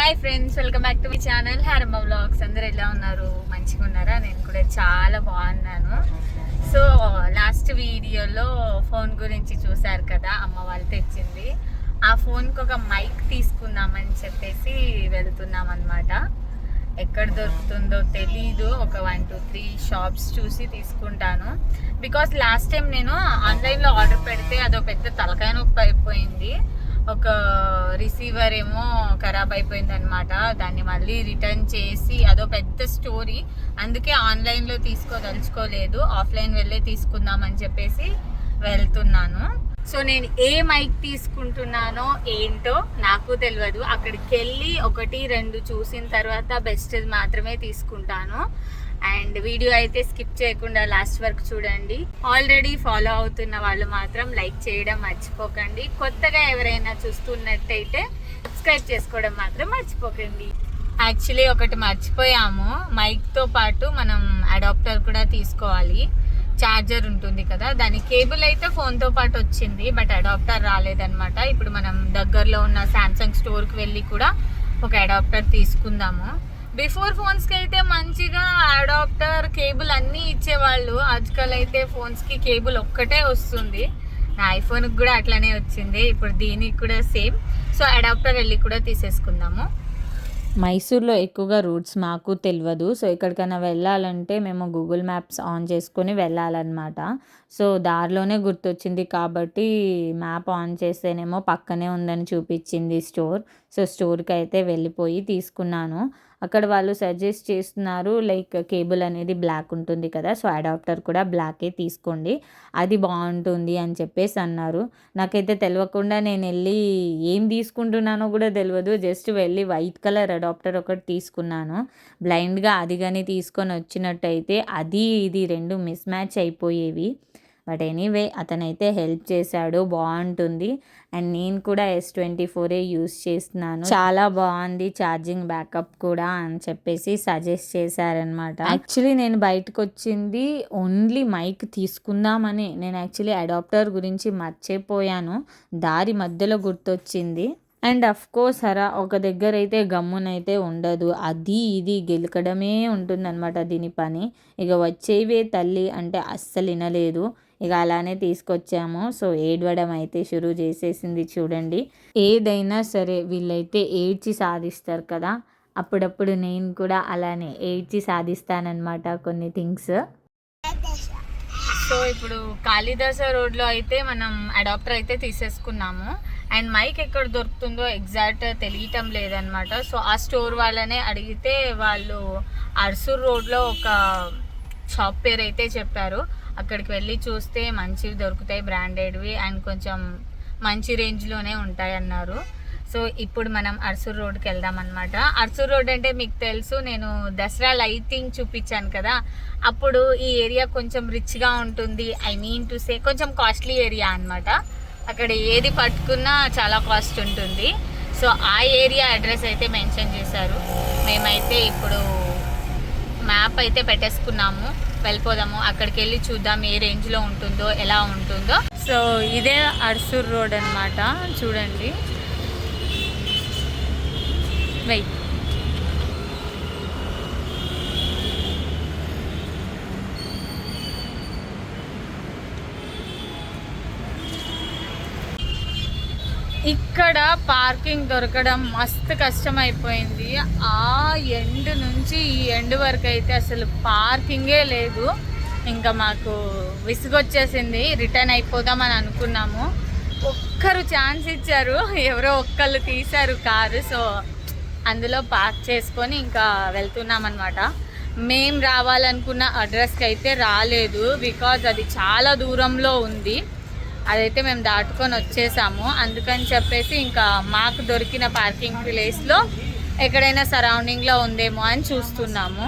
Hi friends welcome back to my channel Haramma vlogs అందరు ఎలా ఉన్నారు? మంచిగా ఉన్నారా? నేను కూడా చాలా బాగున్నాను. సో లాస్ట్ వీడియోలో ఫోన్ గురించి చూసారు కదా అమ్మ వాళ్ళు తెచ్చింది. ఆ ఫోన్కి ఒక మైక్ తీసుకుందామని చెప్పేసి వెళ్తున్నాం అనమాట ఎక్కడ దొరుకుతుందో తెలీదు. ఒక వన్ టూ త్రీ షాప్స్ చూసి తీసుకుంటాను. బికాస్ లాస్ట్ టైం నేను ఆన్లైన్లో ఆర్డర్ పెడితే అదో పెద్ద తలకాయ నొప్పి అయిపోయింది. ఒక రిసీవర్ ఏమో ఖరాబ్ అయిపోయింది అనమాట దాన్ని మళ్ళీ రిటర్న్ చేసి అదో పెద్ద స్టోరీ అందుకే ఆన్లైన్లో తీసుకోదలుచుకోలేదు. ఆఫ్లైన్ వెళ్ళే తీసుకుందామని చెప్పేసి వెళ్తున్నాను. సో నేను ఏ మైక్ తీసుకుంటున్నానో ఏంటో నాకు తెలియదు అక్కడికి వెళ్ళి ఒకటి రెండు చూసిన తర్వాత బెస్ట్ మాత్రమే తీసుకుంటాను. అండ్ వీడియో అయితే స్కిప్ చేయకుండా లాస్ట్ వరకు చూడండి. ఆల్రెడీ ఫాలో అవుతున్న వాళ్ళు మాత్రం లైక్ చేయడం మర్చిపోకండి. కొత్తగా ఎవరైనా చూస్తున్నట్టయితే సబ్స్క్రైబ్ చేసుకోవడం మాత్రం మర్చిపోకండి. యాక్చువల్లీ ఒకటి మర్చిపోయాము. మైక్తో పాటు మనం అడాప్టర్ కూడా తీసుకోవాలి. ఛార్జర్ ఉంటుంది కదా దాని కేబుల్ అయితే ఫోన్తో పాటు వచ్చింది బట్ అడాప్టర్ రాలేదనమాట ఇప్పుడు మనం దగ్గరలో ఉన్న శాంసంగ్ స్టోర్కి వెళ్ళి కూడా ఒక అడాప్టర్ తీసుకుందాము. బిఫోర్ ఫోన్స్కి అయితే మంచిగా అడాప్టర్ కేబుల్ అన్నీ ఇచ్చేవాళ్ళు. ఆజ్కల్ అయితే ఫోన్స్కి కేబుల్ ఒక్కటే వస్తుంది. నా ఐఫోన్కి కూడా అట్లనే వచ్చింది. ఇప్పుడు దీనికి కూడా సేమ్. సో అడాప్టర్ వెళ్ళి కూడా తీసేసుకుందాము. మైసూర్లో ఎక్కువగా రూట్స్ మాకు తెలియదు సో ఎక్కడికైనా వెళ్ళాలంటే మేము గూగుల్ మ్యాప్స్ ఆన్ చేసుకొని వెళ్ళాలన్నమాట. సో దారిలోనే గుర్తొచ్చింది కాబట్టి మ్యాప్ ఆన్ చేస్తేనేమో పక్కనే ఉందని చూపించింది స్టోర్. సో స్టోర్కి అయితే వెళ్ళిపోయి తీసుకున్నాను. అక్కడ వాళ్ళు సజెస్ట్ చేస్తున్నారు లైక్ కేబుల్ అనేది బ్లాక్ ఉంటుంది కదా సో అడాప్టర్ కూడా బ్లాకే తీసుకోండి అది బాగుంటుంది అని చెప్పేసి అన్నారు. నాకైతే తెలియకుండా నేను వెళ్ళి ఏం తీసుకుంటున్నానో కూడా తెలియదు జస్ట్ వెళ్ళి వైట్ కలర్ అడాప్టర్ ఒకటి తీసుకున్నాను. బ్లైండ్గా అది కానీ తీసుకొని వచ్చినట్టయితే అది ఇది రెండు మిస్ మ్యాచ్ అయిపోయేవి. బట్ ఎనీవే అతనైతే హెల్ప్ చేశాడు. బాగుంటుంది. అండ్ నేను కూడా ఎస్ ట్వంటీ ఫోరే యూస్ చేస్తున్నాను. చాలా బాగుంది ఛార్జింగ్ బ్యాకప్ కూడా అని చెప్పేసి సజెస్ట్ చేశారనమాట యాక్చువల్లీ నేను బయటకు వచ్చింది ఓన్లీ మైక్ తీసుకుందామని. నేను యాక్చువల్లీ అడాప్టర్ గురించి మర్చిపోయాను. దారి మధ్యలో గుర్తొచ్చింది. అండ్ అఫ్ కోర్స్ హరా ఒక దగ్గర అయితే గమ్మునైతే ఉండదు. అది ఇది గెలకడమే ఉంటుందన్నమాట దీని పని. ఇక వచ్చేవే తల్లి అంటే అస్సలు వినలేదు ఇక అలానే తీసుకొచ్చాము. సో ఏడవడం అయితే షురూ చేసేసింది చూడండి. ఏదైనా సరే వీళ్ళైతే ఏడ్చి సాధిస్తారు కదా. అప్పుడప్పుడు నేను కూడా అలానే ఏడ్చి సాధిస్తానన్నమాట కొన్ని థింగ్స్. సో ఇప్పుడు కాళిదాస రోడ్లో అయితే మనం అడాప్టర్ అయితే తీసేసుకున్నాము. అండ్ మైక్ ఎక్కడ దొరుకుతుందో ఎగ్జాక్ట్ తెలియటం లేదనమాట సో ఆ స్టోర్ వాళ్ళనే అడిగితే వాళ్ళు అర్సూర్ రోడ్లో ఒక షాప్ పేరు అయితే చెప్పారు. అక్కడికి వెళ్ళి చూస్తే మంచివి దొరుకుతాయి బ్రాండెడ్వి అండ్ కొంచెం మంచి రేంజ్లోనే ఉంటాయి అన్నారు. సో ఇప్పుడు మనం అర్సూర్ రోడ్కి వెళ్దాం అనమాట అర్సూర్ రోడ్ అంటే మీకు తెలుసు నేను దసరా లైటింగ్ చూపించాను కదా. అప్పుడు ఈ ఏరియా కొంచెం రిచ్గా ఉంటుంది. ఐ మీన్ టు సే కొంచెం కాస్ట్లీ ఏరియా అనమాట అక్కడ ఏది పట్టుకున్నా చాలా కాస్ట్ ఉంటుంది. సో ఆ ఏరియా అడ్రస్ అయితే మెన్షన్ చేశారు. మేమైతే ఇప్పుడు మ్యాప్ అయితే పెట్టేసుకున్నాము. వెళ్ళిపోదాము. అక్కడికి వెళ్ళి చూద్దాం ఏ రేంజ్లో ఉంటుందో ఎలా ఉంటుందో. సో ఇదే అర్సూర్ రోడ్ అన్నమాట. చూడండి. వెయిట్. ఇక్కడ పార్కింగ్ దొరకడం మస్తు కష్టం అయిపోయింది ఆ ఎండ్ నుంచి ఈ ఎండ్ వరకు అయితే అసలు పార్కింగే లేదు. ఇంకా మాకు విసుగొచ్చేసింది. రిటర్న్ అయిపోదామని అనుకున్నాము. ఒక్కరు ఛాన్స్ ఇచ్చారు. ఎవరో ఒక్కళ్ళు తీశారు కారు. సో అందులో పార్క్ చేసుకొని ఇంకా వెళ్తున్నాం అనమాట మేం రావాలనుకున్న అడ్రస్కి అయితే రాలేదు. బికాజ్ అది చాలా దూరంలో ఉంది. అదైతే మేము దాటుకొని వచ్చేసాము. అందుకని చెప్పేసి ఇంకా మాకు దొరికిన పార్కింగ్ ప్లేస్లో ఎక్కడైనా సరౌండింగ్లో ఉందేమో అని చూస్తున్నాము.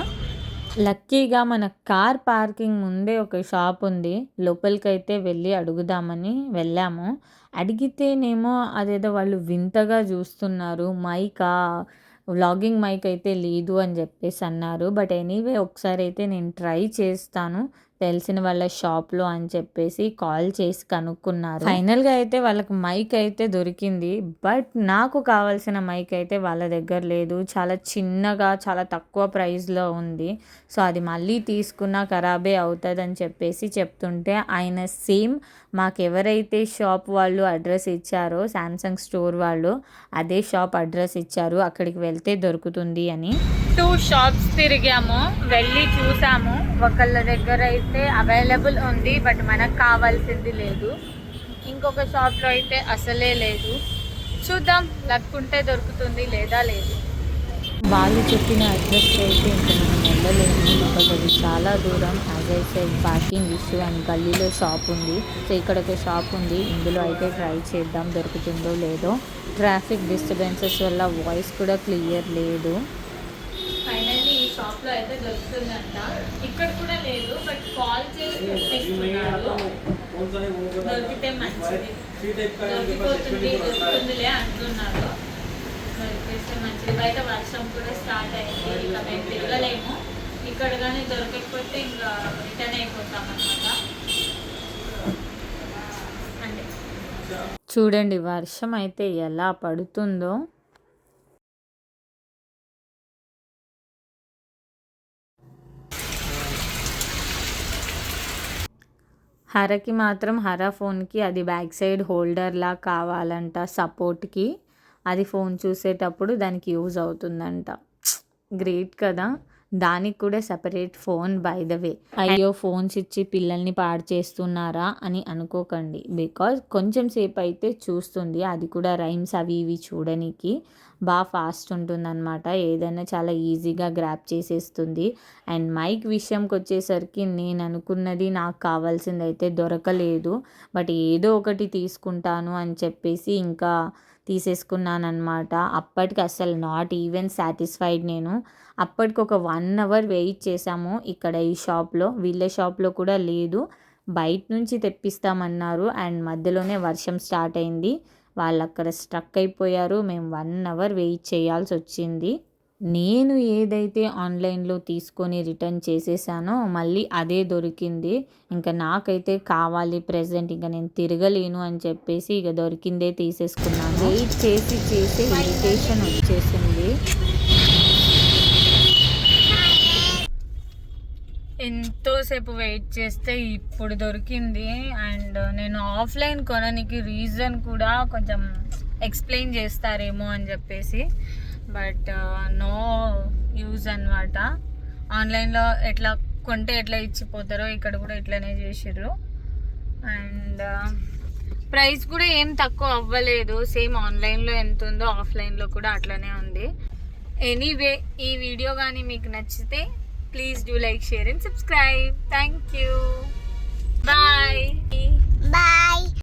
లక్కీగా మన కార్ పార్కింగ్ ముందే ఒక షాప్ ఉంది. లోపలికి అయితే వెళ్ళి అడుగుదామని వెళ్ళాము. అడిగితేనేమో అదేదో వాళ్ళు వింతగా చూస్తున్నారు. మైకా వ్లాగింగ్ మైక్ అయితే లేదు అని చెప్పేసి అన్నారు. బట్ ఎనీవే ఒకసారి అయితే నేను ట్రై చేస్తాను. తెలిసిన వాళ్ళ షాప్లో అని చెప్పేసి కాల్ చేసి కనుక్కున్నారు. ఫైనల్గా అయితే వాళ్ళకి మైక్ అయితే దొరికింది. బట్ నాకు కావాల్సిన మైక్ అయితే వాళ్ళ దగ్గర లేదు. చాలా చిన్నగా చాలా తక్కువ ప్రైస్లో ఉంది. సో అది మళ్ళీ తీసుకున్నా ఖరాబే అవుతుందని చెప్పేసి చెప్తుంటే ఆయన సేమ్ మాకు ఎవరైతే షాప్ వాళ్ళు అడ్రస్ ఇచ్చారో శాంసంగ్ స్టోర్ వాళ్ళు అదే షాప్ అడ్రస్ ఇచ్చారు. అక్కడికి వెళ్తే దొరుకుతుంది అని. టూ షాప్స్ తిరిగాము. వెళ్ళి చూసాము. ఒకళ్ళ దగ్గర అయితే అవైలబుల్ ఉంది బట్ మనకు కావాల్సింది లేదు. ఇంకొక షాప్లో అయితే అసలే లేదు. చూద్దాం లక్ ఉంటే దొరుకుతుంది లేదా లేదు. వాళ్ళు చెప్పిన అడ్రస్ అయితే ఇంకా మనం వెళ్ళలేము. బికాజ్ అది చాలా దూరం as I said parking issue and గల్లీలో షాప్ ఉంది. సో ఇక్కడ ఒక షాప్ ఉంది. ఇందులో అయితే ట్రై చేద్దాం దొరుకుతుందో లేదో. ట్రాఫిక్ డిస్టర్బెన్సెస్ వల్ల వాయిస్ కూడా క్లియర్ లేదు. ఫైనల్లీ షాప్లో అయితే దొరుకుతుందంట. ఇక్కడ కూడా లేదు బట్ కాల్ చేసి తెప్పిస్తున్నారు. దొరికితే మంచిది. దొరికిపోతుంది దొరుకుతుందిలే అంటున్నారు. దొరికిస్తే మంచిది. బయట వర్షం కూడా స్టార్ట్ అయింది ఇక మేము తిరగలేము. ఇక్కడ కానీ దొరకకపోతే ఇంకా రిటర్న్ అయిపోతాం అనమాట చూడండి వర్షం అయితే ఎలా పడుతుందో. హరకి మాత్రం హర ఫోన్కి అది బ్యాక్ సైడ్ హోల్డర్లా కావాలంట సపోర్ట్కి. అది ఫోన్ చూసేటప్పుడు దానికి యూజ్ అవుతుందంట. గ్రేట్ కదా? దానికి కూడా separate phone by the way అయ్యో ఫోన్స్ ఇచ్చి పిల్లల్ని పాడు చేస్తున్నారా అని అనుకోకండి. బికాజ్ కొంచెం సేపు అయితే చూస్తుంది. అది కూడా రైమ్స్ అవి ఇవి చూడనీకి. బాగా ఫాస్ట్ ఉంటుందన్నమాట. ఏదైనా చాలా ఈజీగా గ్రాప్ చేసేస్తుంది. అండ్ మైక్ విషయంకి వచ్చేసరికి నేను అనుకున్నది నాకు కావాల్సింది అయితే దొరకలేదు. బట్ ఏదో ఒకటి తీసుకుంటాను అని చెప్పేసి ఇంకా తీసేసుకున్నాను అప్పటికి అసలు నాట్ ఈవెన్ సాటిస్ఫైడ్ నేను. అప్పటికి ఒక వన్ అవర్ వెయిట్ చేసాము ఇక్కడ ఈ షాప్లో వీళ్ళ షాప్లో కూడా లేదు. బయట నుంచి తెప్పిస్తామన్నారు అండ్ మధ్యలోనే వర్షం స్టార్ట్ అయింది. వాళ్ళు అక్కడ స్ట్రక్ అయిపోయారు. మేము వన్ అవర్ వెయిట్ చేయాల్సి వచ్చింది నేను ఏదైతే ఆన్లైన్లో తీసుకొని రిటర్న్ చేసేసానో మళ్ళీ అదే దొరికింది. ఇంకా నాకైతే కావాలి ప్రెసెంట్ ఇంకా నేను తిరగలేను అని చెప్పేసి ఇక దొరికిందే తీసేసుకున్నాను. వెయిట్ చేసి చేసి ఇరిటేషన్ వచ్చేసింది. ఎంతోసేపు వెయిట్ చేస్తే ఇప్పుడు దొరికింది. అండ్ నేను ఆఫ్లైన్ కొనడానికి రీజన్ కూడా కొంచెం ఎక్స్ప్లెయిన్ చేస్తారేమో అని చెప్పేసి. బట్ నో యూజ్ అనమాట ఆన్లైన్లో ఎట్లా కొంటే ఎట్లా ఇచ్చిపోతారో ఇక్కడ కూడా ఇట్లనే చేసిర్రు. అండ్ uh, ప్రైస్ కూడా ఏం తక్కువ అవ్వలేదు. సేమ్ ఆన్లైన్లో ఎంత ఉందో ఆఫ్లైన్లో కూడా అట్లనే ఉంది. ఎనీవే ఈ వీడియో కానీ మీకు నచ్చితే please do like share and subscribe thank you bye bye